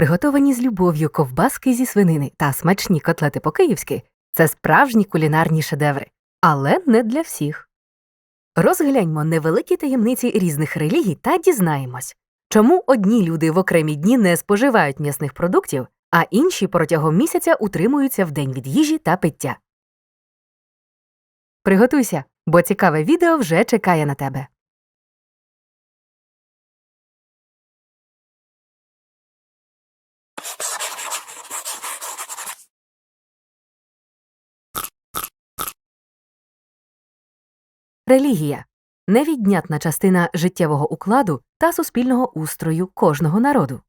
Приготовані з любов'ю ковбаски зі свинини та смачні котлети по-київськи це справжні кулінарні шедеври, але не для всіх. Розгляньмо невеликі таємниці різних релігій та дізнаємось, чому одні люди в окремі дні не споживають м'ясних продуктів, а інші протягом місяця утримуються в день від їжі та пиття. Приготуйся, бо цікаве відео вже чекає на тебе. Релігія невіднятна частина життєвого укладу та суспільного устрою кожного народу.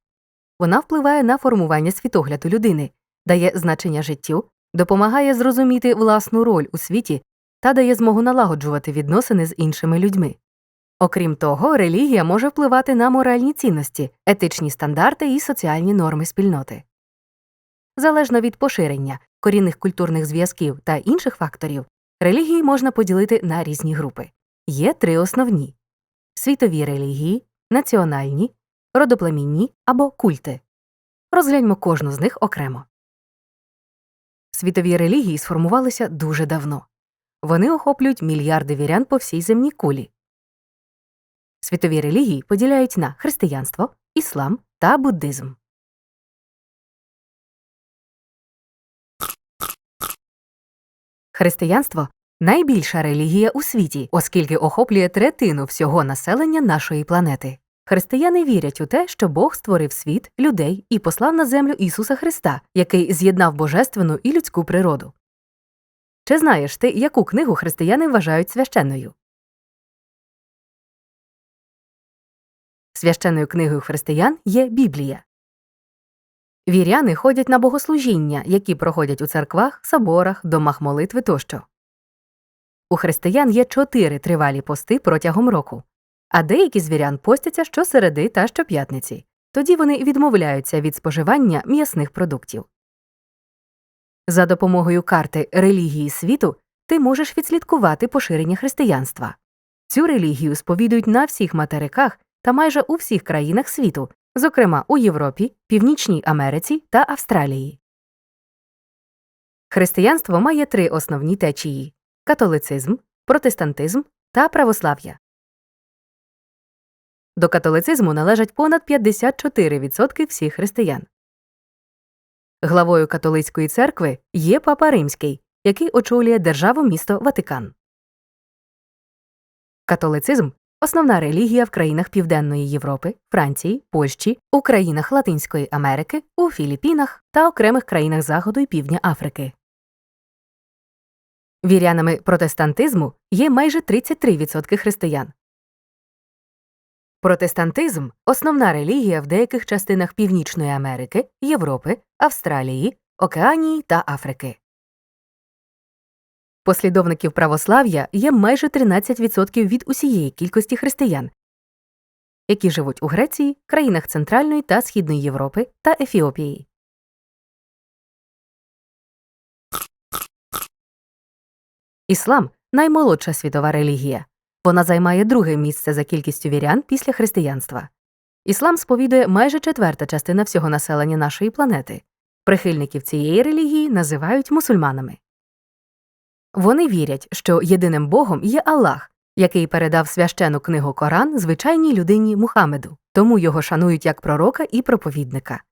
Вона впливає на формування світогляду людини, дає значення життю, допомагає зрозуміти власну роль у світі та дає змогу налагоджувати відносини з іншими людьми. Окрім того, релігія може впливати на моральні цінності, етичні стандарти і соціальні норми спільноти. Залежно від поширення, корінних культурних зв'язків та інших факторів, релігії можна поділити на різні групи. Є три основні світові релігії, національні, родоплемінні або культи. Розгляньмо кожну з них окремо. Світові релігії сформувалися дуже давно. Вони охоплюють мільярди вірян по всій земній кулі. Світові релігії поділяють на християнство, іслам та буддизм. Християнство найбільша релігія у світі, оскільки охоплює третину всього населення нашої планети. Християни вірять у те, що Бог створив світ, людей і послав на землю Ісуса Христа, який з'єднав божественну і людську природу. Чи знаєш ти, яку книгу християни вважають священною? Священною книгою християн є Біблія. Віряни ходять на богослужіння, які проходять у церквах, соборах, домах молитви тощо. У християн є чотири тривалі пости протягом року, а деякі з вірян постяться щосереди та щоп'ятниці. Тоді вони відмовляються від споживання м'ясних продуктів. За допомогою карти релігії світу ти можеш відслідкувати поширення християнства. Цю релігію сповідують на всіх материках та майже у всіх країнах світу, зокрема у Європі, Північній Америці та Австралії. Християнство має три основні течії католицизм, протестантизм та православ'я. До католицизму належать понад 54% всіх християн. Главою католицької церкви є Папа Римський, який очолює державу місто Ватикан. Католицизм основна релігія в країнах Південної Європи, Франції, Польщі, у країнах Латинської Америки, у Філіппінах та окремих країнах Заходу і Півдня Африки. Вірянами протестантизму є майже 33% християн. Протестантизм основна релігія в деяких частинах Північної Америки, Європи, Австралії, Океанії та Африки. Послідовників православ'я є майже 13% від усієї кількості християн, які живуть у Греції, країнах Центральної та Східної Європи та Ефіопії. Іслам наймолодша світова релігія. Вона займає друге місце за кількістю вірян після християнства. Іслам сповідує майже четверта частина всього населення нашої планети. Прихильників цієї релігії називають мусульманами. Вони вірять, що єдиним Богом є Аллах, який передав священу книгу Коран звичайній людині Мухаммеду, тому його шанують як пророка і проповідника.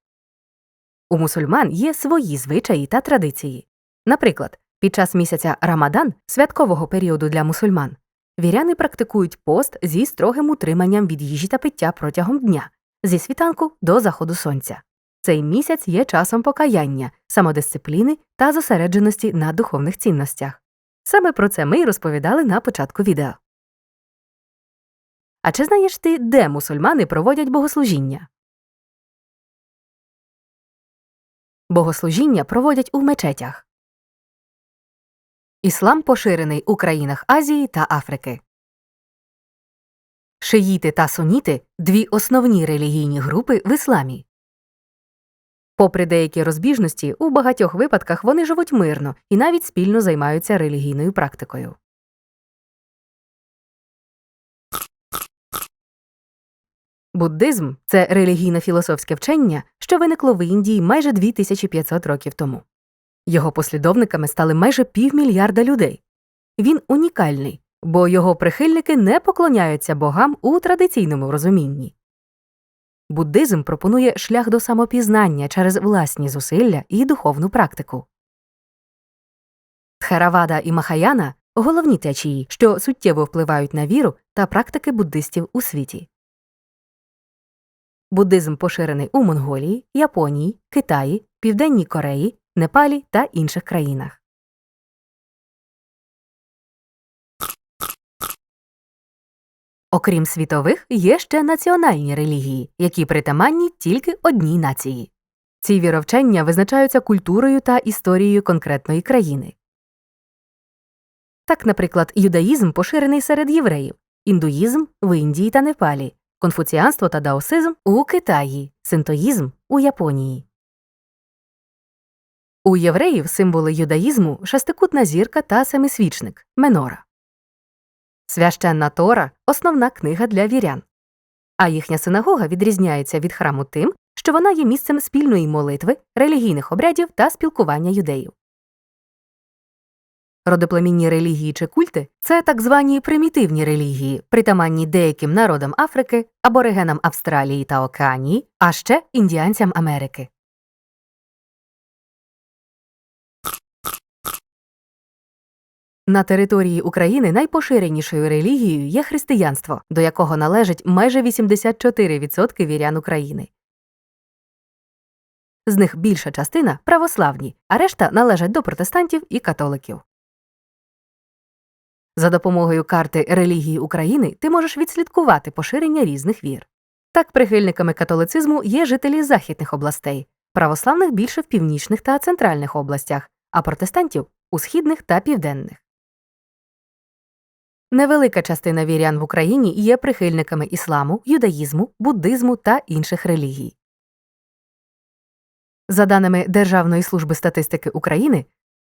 У мусульман є свої звичаї та традиції. Наприклад, під час місяця Рамадан, святкового періоду для мусульман, віряни практикують пост зі строгим утриманням від їжі та пиття протягом дня, зі світанку до заходу сонця. Цей місяць є часом покаяння, самодисципліни та зосередженості на духовних цінностях. Саме про це ми й розповідали на початку відео. А чи знаєш ти, де мусульмани проводять богослужіння? Богослужіння проводять у мечетях. Іслам поширений у країнах Азії та Африки. Шиїти та суніти дві основні релігійні групи в ісламі. Попри деякі розбіжності, у багатьох випадках вони живуть мирно і навіть спільно займаються релігійною практикою. Буддизм це релігійно-філософське вчення, що виникло в Індії майже 2500 років тому. Його послідовниками стали майже півмільярда людей. Він унікальний, бо його прихильники не поклоняються богам у традиційному розумінні. Буддизм пропонує шлях до самопізнання через власні зусилля і духовну практику. Тхеравада і Махаяна головні течії, що суттєво впливають на віру та практики буддистів у світі. Буддизм поширений у Монголії, Японії, Китаї, Південній Кореї, Непалі та інших країнах. Окрім світових, є ще національні релігії, які притаманні тільки одній нації. Ці віровчення визначаються культурою та історією конкретної країни. Так, наприклад, юдаїзм поширений серед євреїв, індуїзм в Індії та Непалі, конфуціанство та даосизм у Китаї, синтоїзм у Японії. У євреїв символи юдаїзму шестикутна зірка та семисвічник менора. Священна Тора основна книга для вірян. А їхня синагога відрізняється від храму тим, що вона є місцем спільної молитви, релігійних обрядів та спілкування юдеїв. Родоплемінні релігії чи культи це так звані примітивні релігії, притаманні деяким народам Африки, аборигенам Австралії та Океанії, а ще індіанцям Америки. На території України найпоширенішою релігією є християнство, до якого належить майже 84% вірян України. З них більша частина православні, а решта належать до протестантів і католиків. За допомогою карти релігії України ти можеш відслідкувати поширення різних вір. Так, прихильниками католицизму є жителі західних областей, православних більше в північних та центральних областях, а протестантів у східних та південних. Невелика частина вірян в Україні є прихильниками ісламу, юдаїзму, буддизму та інших релігій. За даними Державної служби статистики України,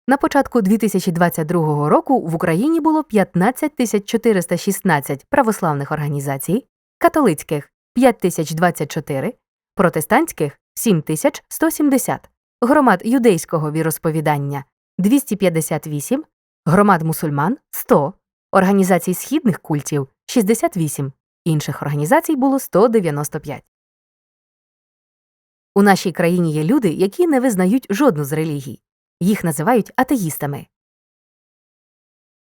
на початку 2022 року в Україні було 15 416 православних організацій, католицьких 5024, протестантських 7170, громад юдейського віросповідання 258, громад мусульман 100, організацій східних культів 68, інших організацій було 195. У нашій країні є люди, які не визнають жодну з релігій. Їх називають атеїстами.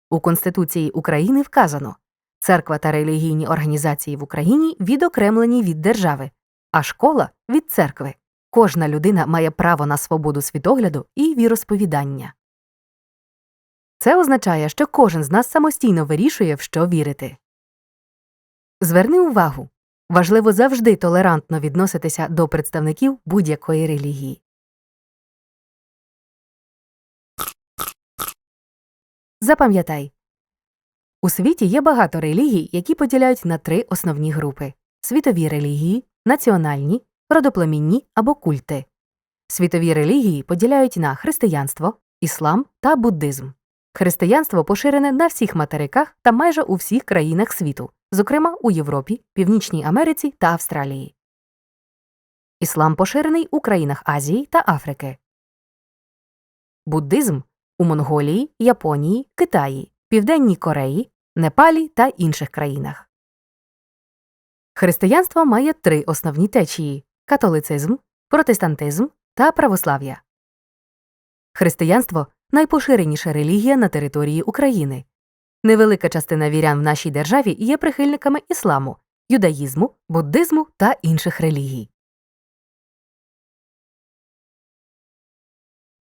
У Конституції України вказано церква та релігійні організації в Україні відокремлені від держави, а школа від церкви. Кожна людина має право на свободу світогляду і віросповідання. Це означає, що кожен з нас самостійно вирішує, в що вірити. Зверни увагу важливо завжди толерантно відноситися до представників будь-якої релігії. Запам'ятай у світі є багато релігій, які поділяють на три основні групи світові релігії, національні, родоплемінні або культи. Світові релігії поділяють на християнство, іслам та буддизм. Християнство поширене на всіх материках та майже у всіх країнах світу, зокрема у Європі, Північній Америці та Австралії. Іслам поширений у країнах Азії та Африки. Буддизм у Монголії, Японії, Китаї, Південній Кореї, Непалі та інших країнах. Християнство має три основні течії католицизм, протестантизм та православ'я. Християнство найпоширеніша релігія на території України. Невелика частина вірян в нашій державі є прихильниками ісламу, юдаїзму, буддизму та інших релігій.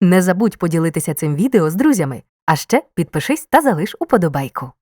Не забудь поділитися цим відео з друзями, а ще підпишись та залиш уподобайку.